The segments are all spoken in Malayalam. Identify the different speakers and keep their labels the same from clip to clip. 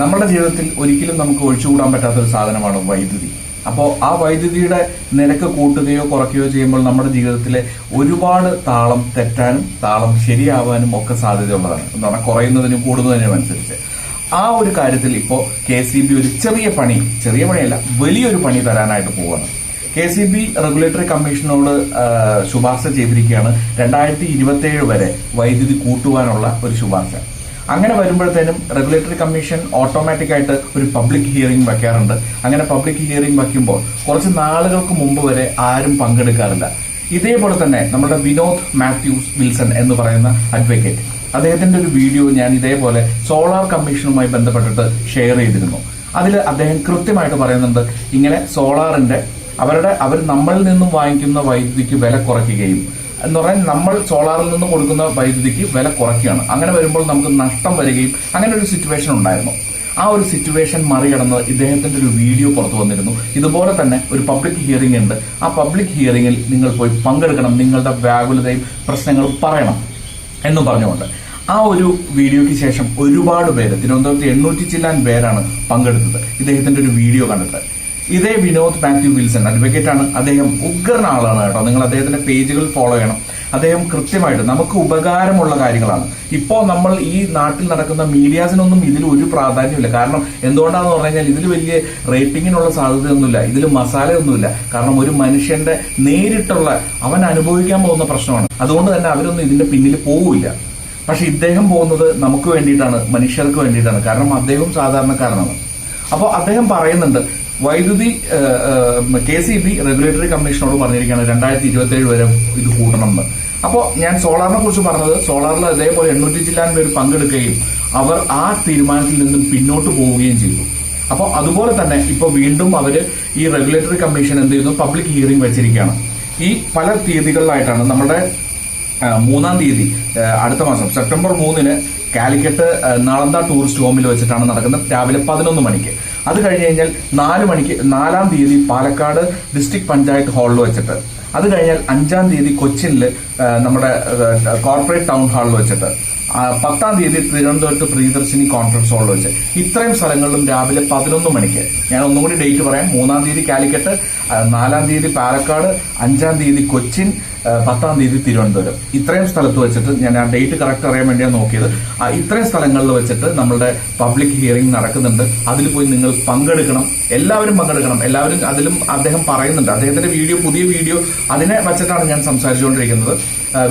Speaker 1: നമ്മുടെ ജീവിതത്തിൽ ഒരിക്കലും നമുക്ക് ഒഴിച്ചുകൂടാൻ പറ്റാത്ത ഒരു സാധനമാണ് വൈദ്യുതി അപ്പോൾ ആ വൈദ്യുതിയുടെ നിരക്ക് കൂട്ടുകയോ കുറയ്ക്കുകയോ ചെയ്യുമ്പോൾ നമ്മുടെ ജീവിതത്തിലെ ഒരുപാട് താളം തെറ്റാനും താളം ശരിയാവാനും ഒക്കെ സാധ്യതയുള്ളതാണ് എന്ന് പറഞ്ഞാൽ കുറയുന്നതിനും കൂടുന്നതിനും അനുസരിച്ച് ആ ഒരു കാര്യത്തിൽ ഇപ്പോൾ കെ സി ബി ഒരു ചെറിയ പണി ചെറിയ പണിയല്ല വലിയൊരു പണി തരാനായിട്ട് പോവുകയാണ് കെ സി ബി റെഗുലേറ്ററി കമ്മീഷനോട് ശുപാർശ ചെയ്തിരിക്കുകയാണ് രണ്ടായിരത്തി ഏഴ് വരെ വൈദ്യുതി കൂട്ടുവാനുള്ള ഒരു ശുപാർശ അങ്ങനെ വരുമ്പോഴത്തേനും റെഗുലേറ്ററി കമ്മീഷൻ ഓട്ടോമാറ്റിക്കായിട്ട് ഒരു പബ്ലിക് ഹിയറിംഗ് വയ്ക്കാറുണ്ട് അങ്ങനെ പബ്ലിക് ഹിയറിംഗ് വയ്ക്കുമ്പോൾ കുറച്ച് നാളുകൾക്ക് മുമ്പ് വരെ ആരും പങ്കെടുക്കാറില്ല ഇതേപോലെ തന്നെ നമ്മുടെ വിനോദ് മാത്യൂസ് വിൽസൺ എന്ന് പറയുന്ന അഡ്വക്കേറ്റ് അദ്ദേഹത്തിന്റെ ഒരു വീഡിയോ ഞാൻ ഇതേപോലെ സോളാർ കമ്മീഷനുമായി ബന്ധപ്പെട്ടിട്ട് ഷെയർ ചെയ്തിരുന്നു അതിൽ അദ്ദേഹം കൃത്യമായിട്ട് പറയുന്നുണ്ട് ഇങ്ങനെ സോളാറിന്റെ അവരുടെ അവർ നമ്മളിൽ നിന്നും വാങ്ങിക്കുന്ന വൈദ്യുതിക്ക് വില കുറയ്ക്കുകയും എന്ന് പറഞ്ഞാൽ നമ്മൾ സോളാറിൽ നിന്ന് കൊടുക്കുന്ന വൈദ്യുതിക്ക് വില കുറയ്ക്കുകയാണ് അങ്ങനെ വരുമ്പോൾ നമുക്ക് നഷ്ടം വരികയും അങ്ങനെ ഒരു സിറ്റുവേഷൻ ഉണ്ടായിരുന്നു ആ ഒരു സിറ്റുവേഷൻ മറികടന്ന് ഇദ്ദേഹത്തിന്റെ ഒരു വീഡിയോ പുറത്തു വന്നിരുന്നു ഇതുപോലെ തന്നെ ഒരു പബ്ലിക് ഹിയറിംഗ് ഉണ്ട് ആ പബ്ലിക് ഹിയറിംഗിൽ നിങ്ങൾ പോയി പങ്കെടുക്കണം നിങ്ങളുടെ വ്യാകുലതയും പ്രശ്നങ്ങളും പറയണം എന്ന് പറഞ്ഞുകൊണ്ട് ആ ഒരു വീഡിയോയ്ക്ക് ശേഷം ഒരുപാട് പേര് തിരുവനന്തപുരത്ത് എണ്ണൂറ്റി ചില്ലാൻ പേരാണ് പങ്കെടുത്തത് ഇദ്ദേഹത്തിന്റെ ഒരു വീഡിയോ കണ്ടിട്ട് ഇതേ വിനോദ് മാത്യു വിൽസൺ അഡ്വക്കേറ്റ് ആണ് അദ്ദേഹം ഉഗ്രന ആളാണ് കേട്ടോ നിങ്ങൾ അദ്ദേഹത്തിന്റെ പേജുകൾ ഫോളോ ചെയ്യണം അദ്ദേഹം കൃത്യമായിട്ട് നമുക്ക് ഉപകാരമുള്ള കാര്യങ്ങളാണ് ഇപ്പോൾ നമ്മൾ ഈ നാട്ടിൽ നടക്കുന്ന മീഡിയാസിനൊന്നും ഇതിൽ ഒരു പ്രാധാന്യമില്ല കാരണം എന്തുകൊണ്ടാന്ന് പറഞ്ഞു കഴിഞ്ഞാൽ ഇതിൽ വലിയ റേറ്റിങ്ങിനുള്ള സാധ്യതയൊന്നുമില്ല ഇതിൽ മസാലയൊന്നുമില്ല കാരണം ഒരു മനുഷ്യന്റെ നേരിട്ടുള്ള അവൻ അനുഭവിക്കാൻ പോകുന്ന പ്രശ്നമാണ് അതുകൊണ്ട് തന്നെ അവരൊന്നും ഇതിന്റെ പിന്നിൽ പോവില്ല പക്ഷെ ഇദ്ദേഹം പോകുന്നത് നമുക്ക് വേണ്ടിയിട്ടാണ് മനുഷ്യർക്ക് വേണ്ടിയിട്ടാണ് കാരണം അദ്ദേഹം സാധാരണക്കാരനാണ് അപ്പോൾ അദ്ദേഹം പറയുന്നുണ്ട് വൈദ്യുതി കെ സി ബി റെഗുലേറ്ററി കമ്മീഷനോട് പറഞ്ഞിരിക്കുകയാണ് രണ്ടായിരത്തി ഇരുപത്തേഴ് വരെ ഇത് കൂട്ടണം എന്ന് അപ്പോൾ ഞാൻ സോളാറിനെ കുറിച്ച് പറഞ്ഞത് സോളാറിൽ അതേപോലെ എണ്ണൂറ്റി ജില്ലാൻ പേര് പങ്കെടുക്കുകയും അവർ ആ തീരുമാനത്തിൽ നിന്നും പിന്നോട്ട് പോവുകയും ചെയ്തു അപ്പോൾ അതുപോലെ തന്നെ ഇപ്പോൾ വീണ്ടും അവർ ഈ റെഗുലേറ്ററി കമ്മീഷൻ എന്ത് ചെയ്യുന്നു പബ്ലിക് ഹിയറിംഗ് വെച്ചിരിക്കുകയാണ് ഈ പല തീയതികളിലായിട്ടാണ് നമ്മുടെ മൂന്നാം തീയതി അടുത്ത മാസം സെപ്റ്റംബർ മൂന്നിന് കാലിക്കറ്റ് നളന്ത ടൂറിസ്റ്റ് ഹോമിൽ വെച്ചിട്ടാണ് നടക്കുന്നത് രാവിലെ പതിനൊന്ന് മണിക്ക് അത് കഴിഞ്ഞ് കഴിഞ്ഞാൽ നാല് മണിക്ക് നാലാം തീയതി പാലക്കാട് ഡിസ്ട്രിക്ട് പഞ്ചായത്ത് ഹാളിൽ വെച്ചിട്ട് അത് കഴിഞ്ഞാൽ അഞ്ചാം തീയതി കൊച്ചിനിൽ നമ്മുടെ കോർപ്പറേറ്റ് ടൗൺ ഹാളിൽ വെച്ചിട്ട് പത്താം തീയതി തിരുവനന്തപുരത്ത് പ്രിയദർശിനി കോൺഫറൻസ് ഹാളിൽ വെച്ച് ഇത്രയും സ്ഥലങ്ങളിലും രാവിലെ പതിനൊന്ന് മണിക്ക് ഞാൻ ഒന്നും കൂടി ഡേറ്റ് പറയാം മൂന്നാം തീയതി കാലിക്കറ്റ് നാലാം തീയതി പാലക്കാട് അഞ്ചാം തീയതി കൊച്ചിൻ പത്താം തീയതി തിരുവനന്തപുരം ഇത്രയും സ്ഥലത്ത് വെച്ചിട്ട് ഞാൻ ആ ഡേറ്റ് കറക്റ്റ് അറിയാൻ വേണ്ടിയാണ് നോക്കിയത് ഇത്രയും സ്ഥലങ്ങളിൽ വെച്ചിട്ട് നമ്മളുടെ പബ്ലിക് ഹിയറിംഗ് നടക്കുന്നുണ്ട് അതിൽ പോയി നിങ്ങൾ പങ്കെടുക്കണം എല്ലാവരും പങ്കെടുക്കണം എല്ലാവരും അതിലും അദ്ദേഹം പറയുന്നുണ്ട് അദ്ദേഹത്തിന്റെ വീഡിയോ പുതിയ വീഡിയോ അതിനെ വെച്ചിട്ടാണ് ഞാൻ സംസാരിച്ചുകൊണ്ടിരിക്കുന്നത്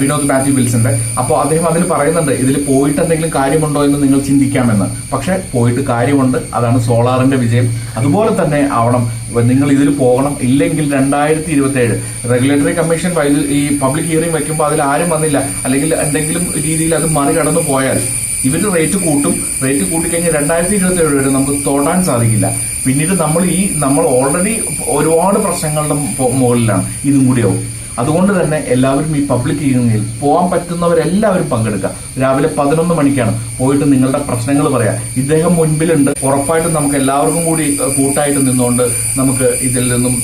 Speaker 1: വിനോദ് മാത്യു വിൽസന്റെ അപ്പോൾ അദ്ദേഹം അതിൽ പറയുന്നുണ്ട് ഇതിൽ പോയിട്ട് എന്തെങ്കിലും കാര്യമുണ്ടോ എന്ന് നിങ്ങൾ ചിന്തിക്കാമെന്ന് പക്ഷെ പോയിട്ട് കാര്യമുണ്ട് അതാണ് സോളാറിന്റെ വിജയം അതുപോലെ തന്നെ ആവണം നിങ്ങൾ ഇതിൽ പോകണം ഇല്ലെങ്കിൽ രണ്ടായിരത്തി ഇരുപത്തി ഏഴ് റെഗുലേറ്ററി കമ്മീഷൻ ഈ പബ്ലിക് ഹിയറിംഗ് വെക്കുമ്പോൾ അതിൽ ആരും വന്നില്ല അല്ലെങ്കിൽ എന്തെങ്കിലും രീതിയിൽ അത് മറികടന്നു പോയാൽ ഇവർ റേറ്റ് കൂട്ടും റേറ്റ് കൂട്ടിക്കഴിഞ്ഞാൽ രണ്ടായിരത്തി ഇരുപത്തി ഏഴ് വരെ നമുക്ക് തൊടാൻ സാധിക്കില്ല പിന്നീട് നമ്മൾ ഈ നമ്മൾ ഓൾറെഡി ഒരുപാട് പ്രശ്നങ്ങളുടെ മുകളിലാണ് ഇതും കൂടിയാവും അതുകൊണ്ട് തന്നെ എല്ലാവരും ഈ പബ്ലിക് ഹീറിംഗിൽ പോകാൻ പറ്റുന്നവരെല്ലാവരും പങ്കെടുക്കുക രാവിലെ പതിനൊന്ന് മണിക്കാണ് പോയിട്ട് നിങ്ങളുടെ പ്രശ്നങ്ങൾ പറയാം ഇദ്ദേഹം മുൻപിലുണ്ട് ഉറപ്പായിട്ടും നമുക്ക് എല്ലാവർക്കും കൂടി കൂട്ടായിട്ട് നിന്നുകൊണ്ട് നമുക്ക് ഇതിൽ നിന്നും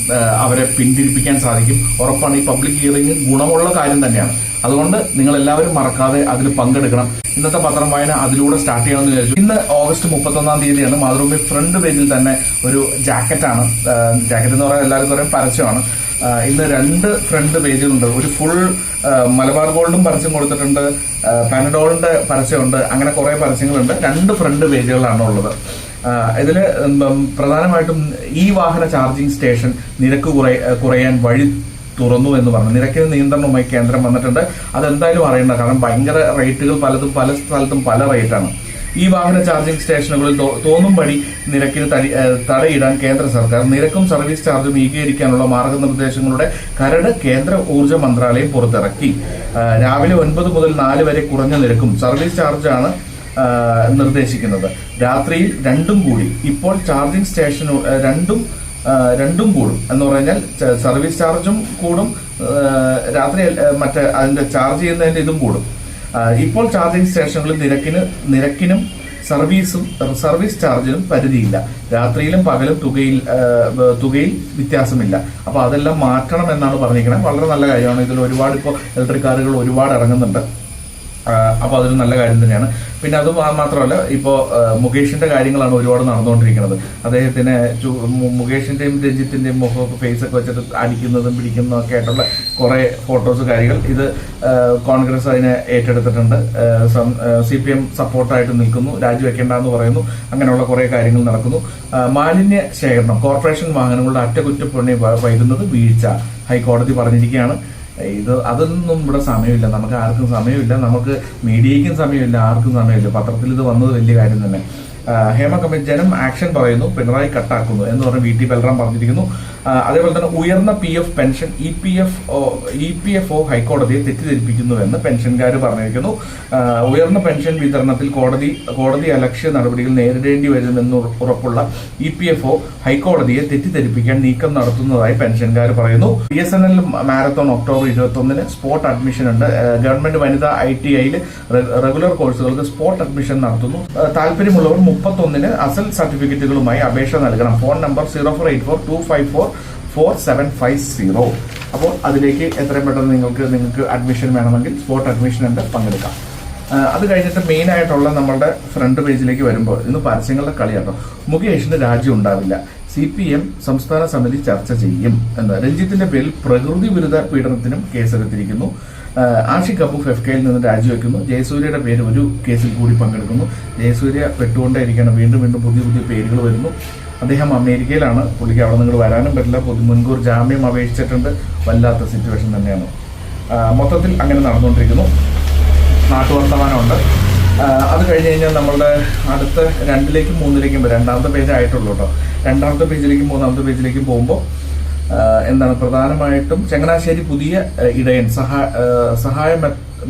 Speaker 1: അവരെ പിന്തിരിപ്പിക്കാൻ സാധിക്കും ഉറപ്പാണ് ഈ പബ്ലിക് ഹിയറിംഗ് ഗുണമുള്ള കാര്യം തന്നെയാണ് അതുകൊണ്ട് നിങ്ങൾ എല്ലാവരും മറക്കാതെ അതിൽ പങ്കെടുക്കണം ഇന്നത്തെ പത്രം വായന അതിലൂടെ സ്റ്റാർട്ട് ചെയ്യണമെന്ന് വിചാരിച്ചു ഇന്ന് ഓഗസ്റ്റ് മുപ്പത്തൊന്നാം തീയതിയാണ് മാതൃഭൂമി ഫ്രണ്ട് പേജിൽ തന്നെ ഒരു ജാക്കറ്റാണ് ജാക്കറ്റ് എന്ന് പറയാൻ എല്ലാവർക്കും പറയാൻ പരസ്യമാണ് ഇന്ന് രണ്ട് ഫ്രണ്ട് പേജുണ്ട് ഒരു ഫുൾ മലബാർ ഗോൾഡും പരസ്യം കൊടുത്തിട്ടുണ്ട് പാനഡോളിന്റെ പരസ്യമുണ്ട് അങ്ങനെ കുറെ പരസ്യങ്ങളുണ്ട് രണ്ട് ഫ്രണ്ട് പേജുകളാണ് ഉള്ളത് ഇതില് പ്രധാനമായിട്ടും ഈ വാഹന ചാർജിംഗ് സ്റ്റേഷൻ നിരക്ക് കുറയാൻ വഴി തുറന്നു എന്ന് പറഞ്ഞു നിരക്കിന് നിയന്ത്രണവുമായി കേന്ദ്രം വന്നിട്ടുണ്ട് അതെന്തായാലും അറിയേണ്ട കാരണം ഭയങ്കര റേറ്റുകൾ പലതും പല സ്ഥലത്തും പല റേറ്റാണ് ഈ വാഹന ചാർജിംഗ് സ്റ്റേഷനുകളിൽ തോന്നുംപടി നിരക്കിന് തടയിടാൻ കേന്ദ്ര സർക്കാർ നിരക്കും സർവീസ് ചാർജും ഏകീകരിക്കാനുള്ള മാർഗനിർദ്ദേശങ്ങളുടെ കരട് കേന്ദ്ര ഊർജ്ജ മന്ത്രാലയം പുറത്തിറക്കി രാവിലെ ഒൻപത് മുതൽ നാല് വരെ കുറഞ്ഞ നിരക്കും സർവീസ് ചാർജാണ് നിർദ്ദേശിക്കുന്നത് രാത്രിയിൽ രണ്ടും കൂടി ഇപ്പോൾ ചാർജിംഗ് സ്റ്റേഷനു രണ്ടും രണ്ടും കൂടും എന്ന് പറഞ്ഞാൽ സർവീസ് ചാർജും കൂടും രാത്രി മറ്റേ അതിന്റെ ചാർജ് ചെയ്യുന്നതിന്റെ ഇതും കൂടും ഇപ്പോൾ ചാർജിംഗ് സ്റ്റേഷനുകളിൽ നിരക്കിന് നിരക്കിനും സർവീസും സർവീസ് ചാർജിനും പരിധിയില്ല രാത്രിയിലും പകലും തുകയിൽ തുകയിൽ വ്യത്യാസമില്ല അപ്പോൾ അതെല്ലാം മാറ്റണം എന്നാണ് പറഞ്ഞിരിക്കുന്നത് വളരെ നല്ല കാര്യമാണ് ഇതിൽ ഒരുപാട് ഇപ്പോൾ ഇലക്ട്രിക് കാറുകൾ ഒരുപാട് ഇറങ്ങുന്നുണ്ട് അപ്പോൾ അതൊരു നല്ല കാര്യം തന്നെയാണ് പിന്നെ അത് മാത്രമല്ല ഇപ്പോൾ മുകേഷിന്റെ കാര്യങ്ങളാണ് ഒരുപാട് നടന്നുകൊണ്ടിരിക്കുന്നത് അദ്ദേഹത്തിന് മുകേഷിന്റെയും രഞ്ജിത്തിന്റെയും മുഖമൊക്കെ ഫേസ് ഒക്കെ വെച്ചിട്ട് അടിക്കുന്നതും പിടിക്കുന്നതും ഒക്കെ ആയിട്ടുള്ള കുറേ ഫോട്ടോസ് കാര്യങ്ങൾ ഇത് കോൺഗ്രസ് അതിനെ ഏറ്റെടുത്തിട്ടുണ്ട് സി പി എം സപ്പോർട്ടായിട്ട് നിൽക്കുന്നു രാജിവെക്കേണ്ട എന്ന് പറയുന്നു അങ്ങനെയുള്ള കുറേ കാര്യങ്ങൾ നടക്കുന്നു മാലിന്യ ശേഖരണം കോർപ്പറേഷൻ വാഹനങ്ങളുടെ അറ്റകുറ്റപ്പണി വൈകുന്നത് വീഴ്ച ഹൈക്കോടതി പറഞ്ഞിരിക്കുകയാണ് ഇത് അതൊന്നും ഇവിടെ സമയമില്ല നമുക്ക് ആർക്കും സമയമില്ല നമുക്ക് മീഡിയയ്ക്കും സമയമില്ല ആർക്കും സമയമില്ല പത്രത്തിൽ ഇത് വന്നത് വലിയ കാര്യം തന്നെ ഹേമ ജനം ആക്ഷൻ പറയുന്നു പിണറായി കട്ടാക്കുന്നു എന്ന് പറഞ്ഞ് വി ടി ബൽറാം പറഞ്ഞിരിക്കുന്നു അതേപോലെ തന്നെ ഉയർന്ന P F pension E P F E P F O ഹൈക്കോടതിയെ തെറ്റിദ്ധരിപ്പിക്കുന്നുവെന്ന് പെൻഷൻകാർ പറഞ്ഞിരിക്കുന്നു ഉയർന്ന പെൻഷൻ വിതരണത്തിൽ കോടതി കോടതി അലക്ഷ്യ നടപടികൾ നേരിടേണ്ടി വരുമെന്ന് ഉറപ്പുള്ള ഇ പി എഫ് ഒ ഹൈക്കോടതിയെ തെറ്റിദ്ധരിപ്പിക്കാൻ നീക്കം നടത്തുന്നതായി പെൻഷൻകാർ പറയുന്നു B S N L marathon October ഇരുപത്തൊന്നിന് സ്പോട്ട് അഡ്മിഷൻ ഉണ്ട് ഗവൺമെന്റ് വനിതാ ഐ ടി ഐയിൽ റെഗുലർ കോഴ്സുകൾക്ക് സ്പോട്ട് അഡ്മിഷൻ നടത്തുന്നു താല്പര്യമുള്ളവർ മുപ്പത്തൊന്നിന് അസൽ സർട്ടിഫിക്കറ്റുകളുമായി അപേക്ഷ നൽകണം phone number zero four eight four two five four four seven five zero അപ്പോൾ അതിലേക്ക് എത്രയും പെട്ടെന്ന് നിങ്ങൾക്ക് നിങ്ങൾക്ക് അഡ്മിഷൻ വേണമെങ്കിൽ സ്പോട്ട് അഡ്മിഷൻ ഉണ്ട് പങ്കെടുക്കാം അത് കഴിഞ്ഞിട്ട് മെയിൻ ആയിട്ടുള്ള നമ്മുടെ ഫ്രണ്ട് പേജിലേക്ക് വരുമ്പോൾ ഇന്ന് പരസ്യങ്ങളുടെ കളിയാണ് മുകേഷിന് രാജ്യം ഉണ്ടാവില്ല സി പി എം സംസ്ഥാന സമിതി ചർച്ച ചെയ്യും എന്ന് രഞ്ജിത്തിന്റെ പേരിൽ പ്രകൃതി വിരുദ്ധ പീഡനത്തിനും കേസെടുത്തിരിക്കുന്നു ആഷിഖ് അബൂഫ് എഫ് കെയിൽ നിന്ന് രാജിവെക്കുന്നു ജയസൂര്യയുടെ പേര് ഒരു കേസിൽ കൂടി പങ്കെടുക്കുന്നു ജയസൂര്യ പെട്ടുകൊണ്ടേയിരിക്കുകയാണ് വീണ്ടും വീണ്ടും പുതിയ പുതിയ പേരുകൾ വരുന്നു അദ്ദേഹം അമേരിക്കയിലാണ് പുള്ളിക്ക് അവിടെ നിങ്ങൾ വരാനും പറ്റില്ല പുതിയ മുൻകൂർ ജാമ്യം അപേക്ഷിച്ചിട്ടുണ്ട് വല്ലാത്ത സിറ്റുവേഷൻ തന്നെയാണ് മൊത്തത്തിൽ അങ്ങനെ നടന്നുകൊണ്ടിരിക്കുന്നു നാട്ടുവർത്തമാനമുണ്ട് അത് കഴിഞ്ഞ് കഴിഞ്ഞാൽ നമ്മളുടെ അടുത്ത രണ്ടിലേക്കും മൂന്നിലേക്കും രണ്ടാമത്തെ പേജ് ആയിട്ടുള്ളൂ കേട്ടോ രണ്ടാമത്തെ പേജിലേക്കും മൂന്നാമത്തെ പേജിലേക്കും പോകുമ്പോൾ എന്താണ് പ്രധാനമായിട്ടും ചങ്ങനാശ്ശേരി പുതിയ ഇടയൻ സഹാ സഹായ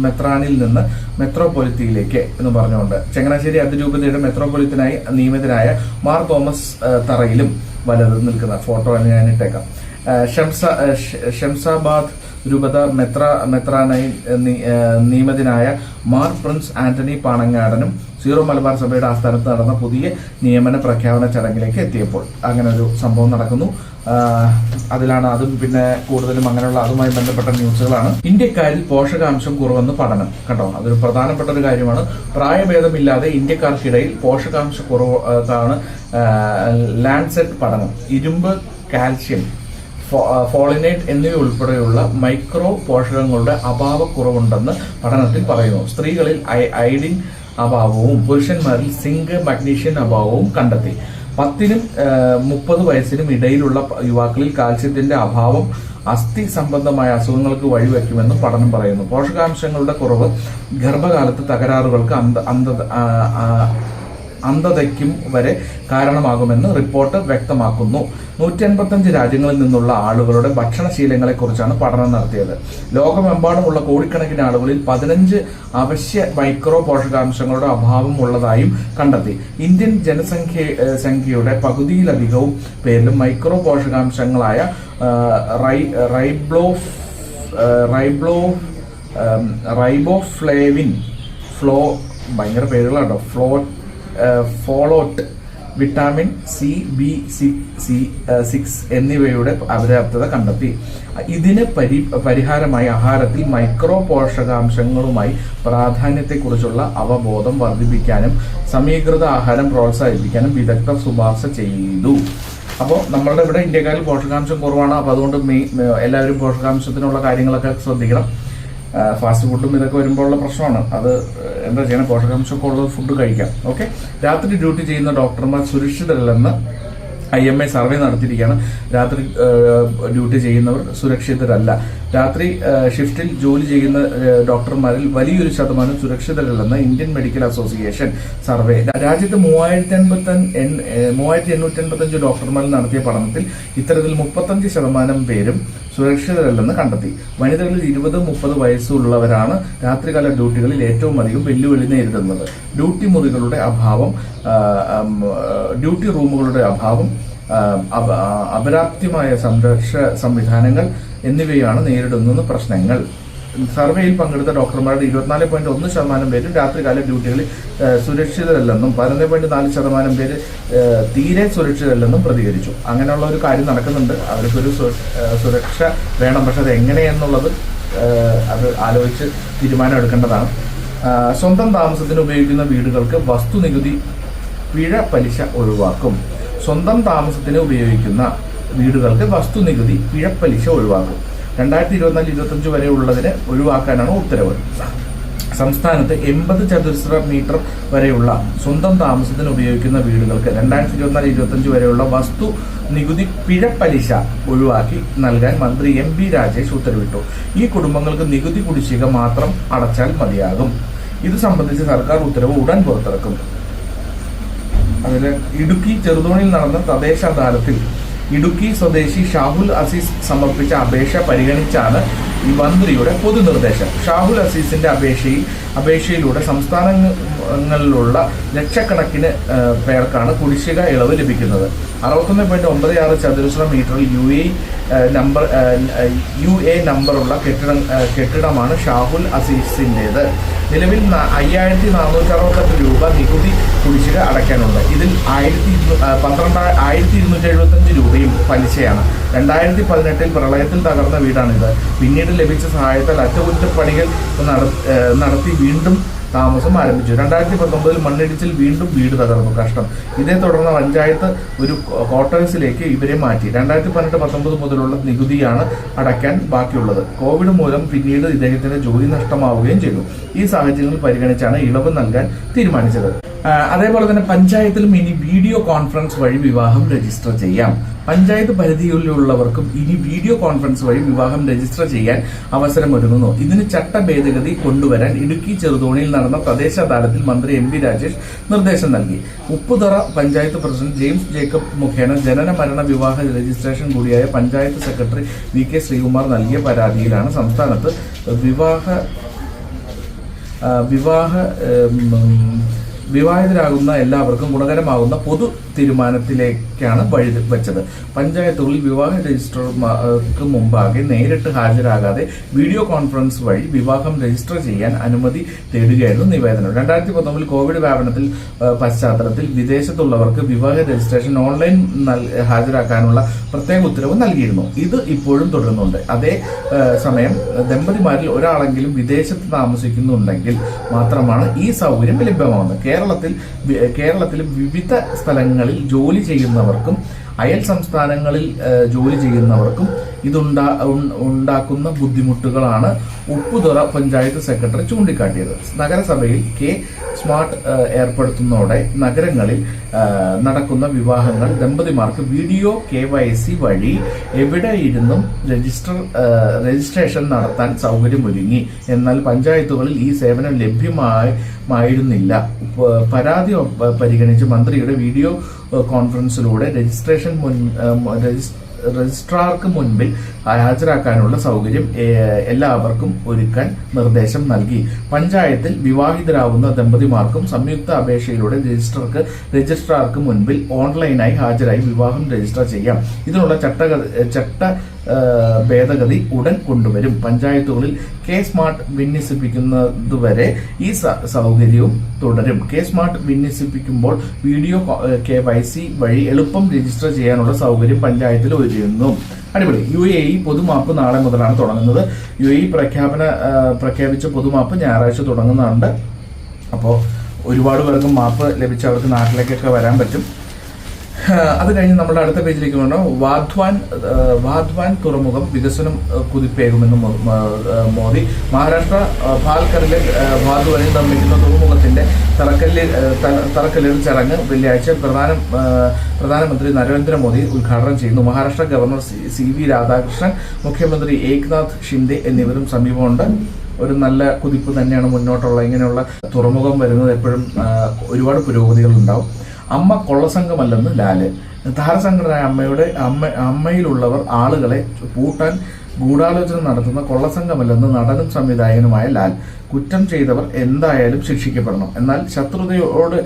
Speaker 1: മെത്രാനിൽ നിന്ന് മെത്രോപൊലിത്തിയിലേക്ക് എന്ന് പറഞ്ഞുകൊണ്ട് ചങ്ങനാശ്ശേരി അതിരൂപതയുടെ മെത്രോപൊലിത്തിനായി നിയമിതനായ മാർ തോമസ് തറയിലും വലത് നിൽക്കുന്ന ഫോട്ടോ ഞാൻ ഇട്ടേക്കാം ഷംസ ഷംസാബാദ് രൂപത മെത്ര മെത്രാനായി നിയമിതനായ മാർ പ്രിൻസ് ആന്റണി പാണങ്ങാടനും സീറോ മലബാർ സഭയുടെ ആസ്ഥാനത്ത് നടന്ന പുതിയ നിയമന പ്രഖ്യാപന ചടങ്ങിലേക്ക് എത്തിയപ്പോൾ അങ്ങനെ ഒരു സംഭവം നടക്കുന്നു അതിലാണ് അതും പിന്നെ കൂടുതലും അങ്ങനെയുള്ള അതുമായി ബന്ധപ്പെട്ട ന്യൂസുകളാണ് ഇന്ത്യക്കാരിൽ പോഷകാംശം കുറവെന്ന് പഠനം കണ്ടോ അതൊരു പ്രധാനപ്പെട്ട ഒരു കാര്യമാണ് പ്രായഭേദമില്ലാതെ ഇന്ത്യക്കാർക്കിടയിൽ പോഷകാംശ കുറവാണ് ലാൻഡ്സെറ്റ് പഠനം ഇരുമ്പ് കാൽഷ്യം ഫോളിനേറ്റ് എന്നിവയുൾപ്പെടെയുള്ള മൈക്രോ പോഷകങ്ങളുടെ അഭാവക്കുറവുണ്ടെന്ന് പഠനത്തിൽ പറയുന്നു സ്ത്രീകളിൽ ഐഡിൻ അഭാവവും പുരുഷന്മാരിൽ സിങ്ക് മഗ്നീഷ്യൻ അഭാവവും കണ്ടെത്തി പത്തിനും മുപ്പത് വയസ്സിനും ഇടയിലുള്ള യുവാക്കളിൽ കാൽസ്യത്തിന്റെ അഭാവം അസ്ഥി സംബന്ധമായ അസുഖങ്ങൾക്ക് വഴിവെക്കുമെന്ന് പഠനം പറയുന്നു പോഷകാംശങ്ങളുടെ കുറവ് ഗർഭകാലത്ത് തകരാറുകൾക്ക് അന്ത അന്ത അന്ധതയ്ക്കും വരെ കാരണമാകുമെന്ന് റിപ്പോർട്ട് വ്യക്തമാക്കുന്നു നൂറ്റി അൻപത്തഞ്ച് രാജ്യങ്ങളിൽ നിന്നുള്ള ആളുകളുടെ ഭക്ഷണശീലങ്ങളെക്കുറിച്ചാണ് പഠനം നടത്തിയത് ലോകമെമ്പാടുമുള്ള കോടിക്കണക്കിന് ആളുകളിൽ പതിനഞ്ച് അവശ്യ മൈക്രോ പോഷകാംശങ്ങളുടെ അഭാവം ഉള്ളതായും കണ്ടെത്തി ഇന്ത്യൻ ജനസംഖ്യ സംഖ്യയുടെ പകുതിയിലധികവും പേരിലും മൈക്രോ പോഷകാംശങ്ങളായ റൈബ്ലോ റൈബ്ലോ റൈബോഫ്ലേവിൻ ഫ്ലോ ഭയങ്കര പേരുകളാണ് ഫ്ലോ folate vitamin C B C six എന്നിവയുടെ അപര്യാപ്തത കണ്ടെത്തി ഇതിന് പരി പരിഹാരമായി ആഹാരത്തിൽ മൈക്രോ പോഷകാംശങ്ങളുമായി പ്രാധാന്യത്തെക്കുറിച്ചുള്ള അവബോധം വർദ്ധിപ്പിക്കാനും സമീകൃത ആഹാരം പ്രോത്സാഹിപ്പിക്കാനും വിദഗ്ധർ ശുപാർശ ചെയ്തു അപ്പോൾ നമ്മളുടെ ഇവിടെ ഇന്ത്യക്കാരിൽ പോഷകാംശം കുറവാണ് അപ്പോൾ അതുകൊണ്ട് എല്ലാവരും പോഷകാംശത്തിനുള്ള കാര്യങ്ങളൊക്കെ ശ്രദ്ധിക്കണം ഫാസ്റ്റ് ഫുഡും ഇതൊക്കെ വരുമ്പോഴുള്ള പ്രശ്നമാണ് അത് എന്താ ചെയ്യണം പോഷകാംശമൊക്കെ ഉള്ള ഫുഡ് കഴിക്കാം ഓക്കെ രാത്രി ഡ്യൂട്ടി ചെയ്യുന്ന ഡോക്ടർമാർ സുരക്ഷിതരല്ലെന്ന് ഐ എം എ സർവേ നടത്തിയിരിക്കുകയാണ് രാത്രി ഡ്യൂട്ടി ചെയ്യുന്നവർ സുരക്ഷിതരല്ല രാത്രി ഷിഫ്റ്റിൽ ജോലി ചെയ്യുന്ന ഡോക്ടർമാരിൽ വലിയൊരു ശതമാനം സുരക്ഷിതരല്ലെന്ന് ഇന്ത്യൻ മെഡിക്കൽ അസോസിയേഷൻ സർവേ രാജ്യത്ത് മൂവായിരത്തി അൻപത്തി മൂവായിരത്തി എണ്ണൂറ്റി അഞ്ച് ഡോക്ടർമാരിൽ നടത്തിയ പഠനത്തിൽ ഇത്തരത്തിൽ മുപ്പത്തഞ്ച് ശതമാനം പേരും സുരക്ഷിതരല്ലെന്ന് കണ്ടെത്തി വനിതകളിൽ ഇരുപത് മുപ്പത് വയസ്സുള്ളവരാണ് രാത്രികാല ഡ്യൂട്ടികളിൽ ഏറ്റവും അധികം വെല്ലുവിളി നേരിടുന്നത് ഡ്യൂട്ടി മുറികളുടെ അഭാവം ഡ്യൂട്ടി റൂമുകളുടെ അഭാവം അപരാപ്തിമായ സംരക്ഷ സംവിധാനങ്ങൾ എന്നിവയാണ് നേരിടുന്ന പ്രശ്നങ്ങൾ സർവേയിൽ പങ്കെടുത്ത ഡോക്ടർമാരുടെ ഇരുപത്തിനാല് പോയിന്റ് ഒന്ന് ശതമാനം പേര് രാത്രികാല ഡ്യൂട്ടികളിൽ സുരക്ഷിതരല്ലെന്നും പതിനൊന്ന് പോയിന്റ് നാല് ശതമാനം പേര് തീരെ സുരക്ഷിതരല്ലെന്നും പ്രതികരിച്ചു അങ്ങനെയുള്ള ഒരു കാര്യം നടക്കുന്നുണ്ട് അവർക്കൊരു സുരക്ഷ വേണം പക്ഷെ അത് എങ്ങനെയെന്നുള്ളത് അത് ആലോചിച്ച് തീരുമാനം എടുക്കേണ്ടതാണ് സ്വന്തം താമസത്തിന് ഉപയോഗിക്കുന്ന വീടുകൾക്ക് വസ്തുനികുതി പിഴ പലിശ ഒഴിവാക്കും സ്വന്തം താമസത്തിന് ഉപയോഗിക്കുന്ന വീടുകൾക്ക് വസ്തുനികുതി പിഴപ്പലിശ ഒഴിവാക്കും രണ്ടായിരത്തി ഇരുപത്തിനാല് ഇരുപത്തഞ്ച് ഉള്ളതിന് ഒഴിവാക്കാനാണ് ഉത്തരവ് സംസ്ഥാനത്ത് എൺപത് ചതുരശ്ര മീറ്റർ വരെയുള്ള സ്വന്തം താമസത്തിന് ഉപയോഗിക്കുന്ന വീടുകൾക്ക് രണ്ടായിരത്തി ഇരുപത്തിനാല് ഇരുപത്തഞ്ച് വരെയുള്ള വസ്തു നികുതി പിഴ പലിശ ഒഴിവാക്കി നൽകാൻ മന്ത്രി എം പി രാജേഷ് ഉത്തരവിട്ടു ഈ കുടുംബങ്ങൾക്ക് നികുതി കുടിശ്ശിക മാത്രം അടച്ചാൽ മതിയാകും ഇത് സംബന്ധിച്ച് സർക്കാർ ഉത്തരവ് ഉടൻ പുറത്തിറക്കും അതിൽ ഇടുക്കി ചെറുതോണിയിൽ നടന്ന തദ്ദേശ അദാലത്തിൽ ഇടുക്കി സ്വദേശി ഷാഹുൽ അസീസ് സമർപ്പിച്ച അപേക്ഷ പരിഗണിച്ചാണ് ഈ മന്ത്രിയുടെ പൊതുനിർദ്ദേശം ഷാഹുൽ അസീസിന്റെ അപേക്ഷയിൽ അപേക്ഷയിലൂടെ സംസ്ഥാനങ്ങളിലുള്ള ലക്ഷക്കണക്കിന് പേർക്കാണ് കുടിശ്ശിക ഇളവ് ലഭിക്കുന്നത് അറുപത്തൊന്ന് പോയിന്റ് ഒമ്പത് ആറ് ചതുരശ്ര മീറ്ററിൽ U A number U A നമ്പറുള്ള കെട്ടിട കെട്ടിടമാണ് ഷാഹുൽ അസീസിൻ്റെത് നിലവിൽ അയ്യായിരത്തി നാനൂറ്റി അറുപത്തെട്ട് രൂപ നികുതി കുടിശ്ശിക അടയ്ക്കാനുണ്ട് ഇതിൽ ആയിരത്തി പന്ത്രണ്ട് ആയിരത്തി ഇരുന്നൂറ്റി എഴുപത്തഞ്ച് രൂപയും പലിശയാണ് രണ്ടായിരത്തി പതിനെട്ടിൽ പ്രളയത്തിൽ തകർന്ന വീടാണിത് പിന്നീട് ലഭിച്ച സഹായത്താൽ അറ്റകുറ്റപ്പണികൾ നടത്തി വീണ്ടും താമസം ആരംഭിച്ചു രണ്ടായിരത്തി പത്തൊമ്പതിൽ മണ്ണിടിച്ചിൽ വീണ്ടും വീട് തകർന്നു കഷ്ടം ഇതേ തുടർന്ന് പഞ്ചായത്ത് ഒരു ക്വാർട്ടേഴ്സിലേക്ക് ഇവരെ മാറ്റി രണ്ടായിരത്തി പതിനെട്ട് പത്തൊമ്പത് മുതലുള്ള നികുതിയാണ് അടയ്ക്കാൻ ബാക്കിയുള്ളത് കോവിഡ് മൂലം പിന്നീട് ഇദ്ദേഹത്തിന്റെ ജോലി നഷ്ടമാവുകയും ചെയ്തു ഈ സാഹചര്യങ്ങൾ പരിഗണിച്ചാണ് ഇളവ് നൽകാൻ തീരുമാനിച്ചത് അതേപോലെ തന്നെ പഞ്ചായത്തിലും ഇനി വീഡിയോ കോൺഫറൻസ് വഴി വിവാഹം രജിസ്റ്റർ ചെയ്യാം പഞ്ചായത്ത് പരിധിയിലുള്ളവർക്കും ഇനി വീഡിയോ കോൺഫറൻസ് വഴി വിവാഹം രജിസ്റ്റർ ചെയ്യാൻ അവസരമൊരുങ്ങുന്നു ഇതിന് ചട്ട ഭേദഗതി കൊണ്ടുവരാൻ ഇടുക്കി ചെറുതോണിയിൽ നടന്ന പ്രദേശ അദാലത്തിൽ മന്ത്രി എം വി രാജേഷ് നിർദ്ദേശം നൽകി ഉപ്പുതറ പഞ്ചായത്ത് പ്രസിഡന്റ് ജെയിംസ് ജേക്കബ് മുഖേന ജനന മരണ വിവാഹ രജിസ്ട്രേഷൻ കൂടിയായ panchayat secretary V K Sreekumar നൽകിയ പരാതിയിലാണ് സംസ്ഥാനത്ത് വിവാഹ വിവാഹ വിവാഹിതരാകുന്ന എല്ലാവർക്കും ഗുണകരമാകുന്ന പൊതു തീരുമാനത്തിലേക്കാണ് വഴി വെച്ചത് പഞ്ചായത്തുകളിൽ വിവാഹ രജിസ്റ്റർക്ക് മുമ്പാകെ നേരിട്ട് ഹാജരാകാതെ വീഡിയോ കോൺഫറൻസ് വഴി വിവാഹം രജിസ്റ്റർ ചെയ്യാൻ അനുമതി തേടുകയായിരുന്നു നിവേദനം രണ്ടായിരത്തി പത്തൊമ്പതിൽ കോവിഡ് വ്യാപനത്തിൽ പശ്ചാത്തലത്തിൽ വിദേശത്തുള്ളവർക്ക് വിവാഹ രജിസ്ട്രേഷൻ ഓൺലൈൻ ഹാജരാക്കാനുള്ള പ്രത്യേക ഉത്തരവ് നൽകിയിരുന്നു ഇത് ഇപ്പോഴും തുടരുന്നുണ്ട് അതേ സമയം ദമ്പതിമാരിൽ ഒരാളെങ്കിലും വിദേശത്ത് താമസിക്കുന്നുണ്ടെങ്കിൽ മാത്രമാണ് ഈ സൗകര്യം ലഭ്യമാകുന്നത് കേരളത്തിൽ കേരളത്തിലും വിവിധ സ്ഥലങ്ങളിൽ സ്ഥാപനങ്ങളിൽ ജോലി ചെയ്യുന്നവർക്കും അയൽ സംസ്ഥാനങ്ങളിൽ ജോലി ചെയ്യുന്നവർക്കും ഇതുണ്ടാ ഉണ്ടാക്കുന്ന ബുദ്ധിമുട്ടുകളാണ് ഉപ്പുതുറ പഞ്ചായത്ത് സെക്രട്ടറി ചൂണ്ടിക്കാട്ടിയത് നഗരസഭയിൽ കെ സ്മാർട്ട് ഏർപ്പെടുത്തുന്നതോടെ നഗരങ്ങളിൽ നടക്കുന്ന വിവാഹങ്ങൾ ദമ്പതിമാർക്ക് വീഡിയോ കെ വൈ സി വഴി എവിടെയിരുന്നും രജിസ്റ്റർ രജിസ്ട്രേഷൻ നടത്താൻ സൗകര്യമൊരുങ്ങി എന്നാൽ പഞ്ചായത്തുകളിൽ ഈ സേവനം ലഭ്യമായിരുന്നില്ല പരാതി പരിഗണിച്ച് മന്ത്രിയുടെ വീഡിയോ കോൺഫറൻസിലൂടെ രജിസ്ട്രേഷൻ മുൻ രജിസ്ട്രാർക്ക് മുൻപിൽ ഹാജരാക്കാനുള്ള സൗകര്യം എല്ലാവർക്കും ഒരുക്കാൻ നിർദ്ദേശം നൽകി പഞ്ചായത്തിൽ വിവാഹിതരാവുന്ന ദമ്പതിമാർക്കും സംയുക്ത അപേക്ഷയിലൂടെ രജിസ്റ്റർക്ക് രജിസ്ട്രാർക്ക് മുൻപിൽ ഓൺലൈനായി ഹാജരായി വിവാഹം രജിസ്റ്റർ ചെയ്യാം ഇതിനുള്ള ചട്ട ചട്ട ഭേദഗതി ഉടൻ കൊണ്ടുവരും പഞ്ചായത്തുകളിൽ കെ സ്മാർട്ട് വിന്യസിപ്പിക്കുന്നതുവരെ ഈ സൗകര്യവും തുടരും കെ സ്മാർട്ട് വിന്യസിപ്പിക്കുമ്പോൾ വീഡിയോ കെ വൈ സി വഴി എളുപ്പം രജിസ്റ്റർ ചെയ്യാനുള്ള സൗകര്യം പഞ്ചായത്തിൽ ഒരുങ്ങും അടിപൊളി യു എ ഇ പൊതുമാപ്പ് നാളെ മുതലാണ് തുടങ്ങുന്നത് യു എ ഇ പ്രഖ്യാപന പ്രഖ്യാപിച്ച പൊതുമാപ്പ് ഞായറാഴ്ച തുടങ്ങുന്നുണ്ട് അപ്പോൾ ഒരുപാട് പേർക്ക് മാപ്പ് ലഭിച്ച അവർക്ക് നാട്ടിലേക്കൊക്കെ വരാൻ പറ്റും അത് കഴിഞ്ഞ് നമ്മുടെ അടുത്ത പേജിലേക്ക് വേണ്ട വാധ്വാൻ വാധ്വാൻ തുറമുഖം വികസനം കുതിപ്പേകുമെന്ന് മോദി മഹാരാഷ്ട്ര ഭാൽക്കറിലെ വാധ്വാനിൽ നിർമ്മിക്കുന്ന തുറമുഖത്തിന്റെ തറക്കല്ല് തറക്കല്ലിൽ ചടങ്ങ് വെള്ളിയാഴ്ച പ്രധാന പ്രധാനമന്ത്രി നരേന്ദ്രമോദി ഉദ്ഘാടനം ചെയ്യുന്നു Maharashtra governor C V Radhakrishnan മുഖ്യമന്ത്രി ഏക്നാഥ് ഷിൻഡെ എന്നിവരും സമീപമുണ്ട് ഒരു നല്ല കുതിപ്പ് തന്നെയാണ് മുന്നോട്ടുള്ള ഇങ്ങനെയുള്ള തുറമുഖം വരുന്നത് എപ്പോഴും ഒരുപാട് പുരോഗതികൾ ഉണ്ടാവും അമ്മ കൊള്ളസംഘമല്ലെന്ന് ലാല് താരസംഘടനായ അമ്മയുടെ അമ്മ അമ്മയിലുള്ളവർ ആളുകളെ പൂട്ടാൻ ഗൂഢാലോചന നടത്തുന്ന കൊള്ളസംഘമല്ലെന്ന് നടനും സംവിധായകനുമായ ലാൽ കുറ്റം ചെയ്തവർ എന്തായാലും ശിക്ഷിക്കപ്പെടണം എന്നാൽ ശത്രുതയോട്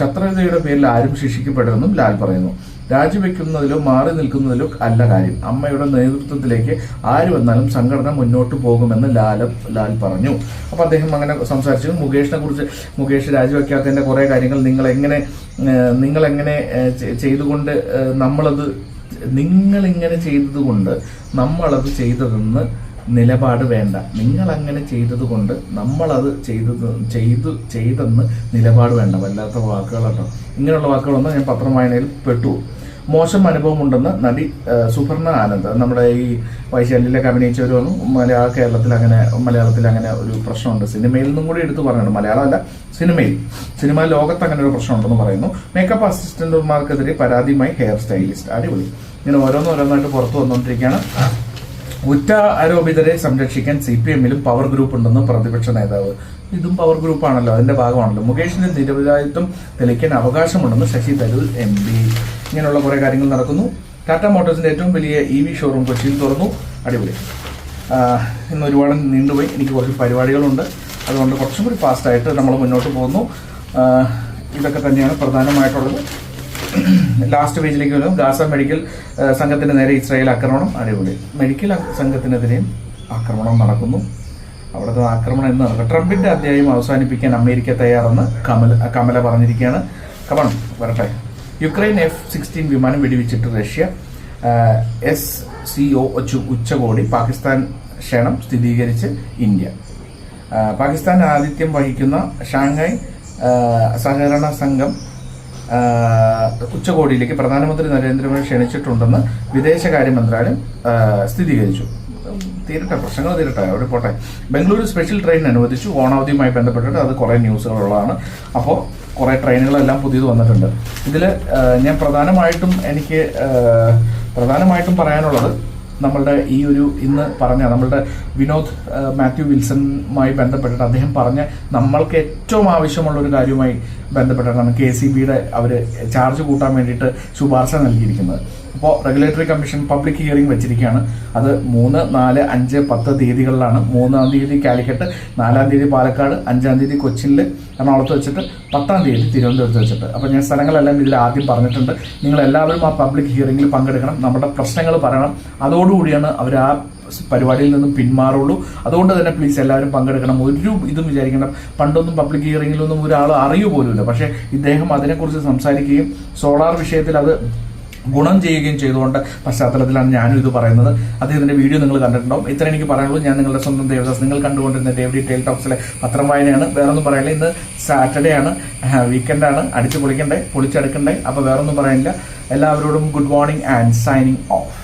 Speaker 1: ശത്രുതയുടെ പേരിൽ ആരും ശിക്ഷിക്കപ്പെടണമെന്നും ലാൽ പറയുന്നു രാജിവെക്കുന്നതിലോ മാറി നിൽക്കുന്നതിലോ അല്ല കാര്യം അമ്മയുടെ നേതൃത്വത്തിലേക്ക് ആര് വന്നാലും സംഘടന മുന്നോട്ട് പോകുമെന്ന് ലാലം ലാൽ പറഞ്ഞു അപ്പോൾ അദ്ദേഹം അങ്ങനെ സംസാരിച്ചു മുകേഷിനെ കുറിച്ച് മുകേഷ് രാജിവെക്കാത്തതിന്റെ കുറേ കാര്യങ്ങൾ നിങ്ങൾ എങ്ങനെ നിങ്ങൾ എങ്ങനെ ചെയ്തുകൊണ്ട് നമ്മളത് ഇങ്ങനെ ചെയ്തതുകൊണ്ട് നമ്മളത് ചെയ്തതെന്ന് നിലപാട് വേണ്ട നിങ്ങൾ അങ്ങനെ ചെയ്തത് കൊണ്ട് നമ്മളത് ചെയ്തത് ചെയ്തു ചെയ്തെന്ന് നിലപാട് വേണ്ട വല്ലാത്ത വാക്കുകളാട്ടോ ഇങ്ങനെയുള്ള വാക്കുകളൊന്നും ഞാൻ പത്രം വായനയിൽ പെട്ടു മോശം അനുഭവമുണ്ടെന്ന് നടി സുപർണ ആനന്ദ് നമ്മുടെ ഈ വൈശാലിയിലേക്ക് അഭിനയിച്ചവർ വന്നു മലയാള കേരളത്തിൽ അങ്ങനെ മലയാളത്തിൽ അങ്ങനെ ഒരു പ്രശ്നമുണ്ട് സിനിമയിൽ നിന്നും കൂടി എടുത്തു പറയുന്നുണ്ട് മലയാളമല്ല സിനിമയിൽ സിനിമ ലോകത്ത് അങ്ങനെ ഒരു പ്രശ്നമുണ്ടെന്ന് പറയുന്നു മേക്കപ്പ് അസിസ്റ്റന്റുമാർക്കെതിരെ പരാതിയുമായി ഹെയർ സ്റ്റൈലിസ്റ്റ് അടിപൊളി ഇങ്ങനെ ഓരോന്നോരോന്നായിട്ട് പുറത്തു വന്നുകൊണ്ടിരിക്കുകയാണ് കുറ്റ ആരോപിതരെ സംരക്ഷിക്കാൻ സി പി എമ്മിലും പവർ ഗ്രൂപ്പ് ഉണ്ടെന്നും പ്രതിപക്ഷ നേതാവ് ഇതും പവർ ഗ്രൂപ്പാണല്ലോ അതിന്റെ ഭാഗമാണല്ലോ മുകേഷിന്റെ നിരപരാധിത്വം തെളിയിക്കാൻ അവകാശമുണ്ടെന്ന് ശശി തരൂർ എം പി ഇങ്ങനെയുള്ള കുറെ കാര്യങ്ങൾ നടക്കുന്നു ടാറ്റ മോട്ടോഴ്സിന്റെ ഏറ്റവും വലിയ ഇ വി ഷോറൂം കൊച്ചിയിൽ തുറന്നു അടിപൊളി ഇന്ന് ഒരുപാട് നീണ്ടുപോയി എനിക്ക് കുറച്ച് പരിപാടികളുണ്ട് അതുകൊണ്ട് കുറച്ചും കൂടി ഫാസ്റ്റായിട്ട് നമ്മൾ മുന്നോട്ട് പോകുന്നു ഇതൊക്കെ തന്നെയാണ് പ്രധാനമായിട്ടുള്ളത് ലാസ്റ്റ് പേജിലേക്ക് വരും ഗാസ മെഡിക്കൽ സംഘത്തിന് നേരെ ഇസ്രായേൽ ആക്രമണം അടിപൊളി മെഡിക്കൽ സംഘത്തിനെതിരെയും ആക്രമണം നടക്കുന്നു അവിടുത്തെ ആക്രമണം എന്ന് നടക്കും ട്രംപിന്റെ അധ്യായം അവസാനിപ്പിക്കാൻ അമേരിക്ക തയ്യാറെന്ന് കമൽ കമല പറഞ്ഞിരിക്കുകയാണ് കമണം വരട്ടെ യുക്രൈൻ എഫ് സിക്സ്റ്റീൻ വിമാനം വെടിവെച്ചിട്ട് റഷ്യ എസ് സി ഒ ഉച്ചകോടി പാകിസ്ഥാൻ ക്ഷണം സ്ഥിരീകരിച്ച് ഇന്ത്യ പാകിസ്ഥാൻ ആതിഥ്യം വഹിക്കുന്ന ഷാങ്ഹായ് സഹകരണ സംഘം ഉച്ചകോടിയിലേക്ക് പ്രധാനമന്ത്രി നരേന്ദ്രമോദി ക്ഷണിച്ചിട്ടുണ്ടെന്ന് വിദേശകാര്യ മന്ത്രാലയം സ്ഥിരീകരിച്ചു തീരട്ടെ പ്രശ്നങ്ങൾ തീരട്ടെ അവിടെ പോട്ടെ ബംഗളൂരു സ്പെഷ്യൽ ട്രെയിൻ അനുവദിച്ചു ഓണാവധിയുമായി ബന്ധപ്പെട്ടിട്ട് അത് കുറേ ന്യൂസുകളുള്ളതാണ് അപ്പോൾ കുറേ ട്രെയിനുകളെല്ലാം പുതിയത് വന്നിട്ടുണ്ട് ഇതിൽ ഞാൻ പ്രധാനമായിട്ടും എനിക്ക് പ്രധാനമായിട്ടും പറയാനുള്ളത് നമ്മളുടെ ഈ ഒരു ഇന്ന് പറഞ്ഞ നമ്മളുടെ വിനോദ് മാത്യു വിൽസണുമായി ബന്ധപ്പെട്ടിട്ട് അദ്ദേഹം പറഞ്ഞ നമ്മൾക്ക് ഏറ്റവും ആവശ്യമുള്ള ഒരു കാര്യവുമായി ബന്ധപ്പെട്ടിട്ടാണ് കെ സി ബിയുടെ അവർ ചാർജ് കൂട്ടാൻ വേണ്ടിയിട്ട് ശുപാർശ നൽകിയിരിക്കുന്നത് ഇപ്പോൾ റെഗുലേറ്ററി കമ്മീഷൻ പബ്ലിക് ഹിയറിംഗ് വെച്ചിരിക്കുകയാണ് അത് മൂന്ന് നാല് അഞ്ച് പത്ത് തീയതികളിലാണ് മൂന്നാം തീയതി കാലിക്കറ്റ് നാലാം തീയതി പാലക്കാട് അഞ്ചാം തീയതി കൊച്ചിയിൽ എറണാകുളത്ത് വെച്ചിട്ട് പത്താം തീയതി തിരുവനന്തപുരത്ത് വെച്ചിട്ട് അപ്പോൾ ഞാൻ സ്ഥലങ്ങളെല്ലാം ഇതിൽ ആദ്യം പറഞ്ഞിട്ടുണ്ട് നിങ്ങൾ എല്ലാവരും ആ പബ്ലിക് ഹിയറിംഗിൽ പങ്കെടുക്കണം നമ്മുടെ പ്രശ്നങ്ങൾ പറയണം അതോടുകൂടിയാണ് അവർ ആ പരിപാടിയിൽ നിന്നും പിന്മാറുള്ളൂ അതുകൊണ്ട് തന്നെ പ്ലീസ് എല്ലാവരും പങ്കെടുക്കണം ഒരു ഇതും വിചാരിക്കണം പണ്ടൊന്നും പബ്ലിക് ഹിയറിംഗിലൊന്നും ഒരാൾ അറിയു പോലുമില്ല പക്ഷേ ഇദ്ദേഹം അതിനെക്കുറിച്ച് സംസാരിക്കുകയും സോളാർ വിഷയത്തിൽ അത് ഗുണം ചെയ്യുകയും ചെയ്തുകൊണ്ട് പശ്ചാത്തലത്തിലാണ് ഞാനും ഇത് പറയുന്നത് അദ്ദേഹത്തിന്റെ വീഡിയോ നിങ്ങൾ കണ്ടിട്ടുണ്ടാവും ഇത്രയും എനിക്ക് പറയാനുള്ളൂ ഞാൻ നിങ്ങളുടെ സ്വന്തം ദേവദാസ് നിങ്ങൾ കണ്ടുകൊണ്ടിരുന്ന ഡി ടെയിൽ ടോക്സിലെ പത്രം വായനയാണ് വേറൊന്നും പറയാനില്ല ഇന്ന് സാറ്റർഡേ ആണ് വീക്കെൻഡാണ് അടിച്ചു പൊളിക്കണ്ടേ പൊളിച്ചെടുക്കണ്ടേ അപ്പോൾ വേറൊന്നും പറയാനില്ല എല്ലാവരോടും good morning and signing of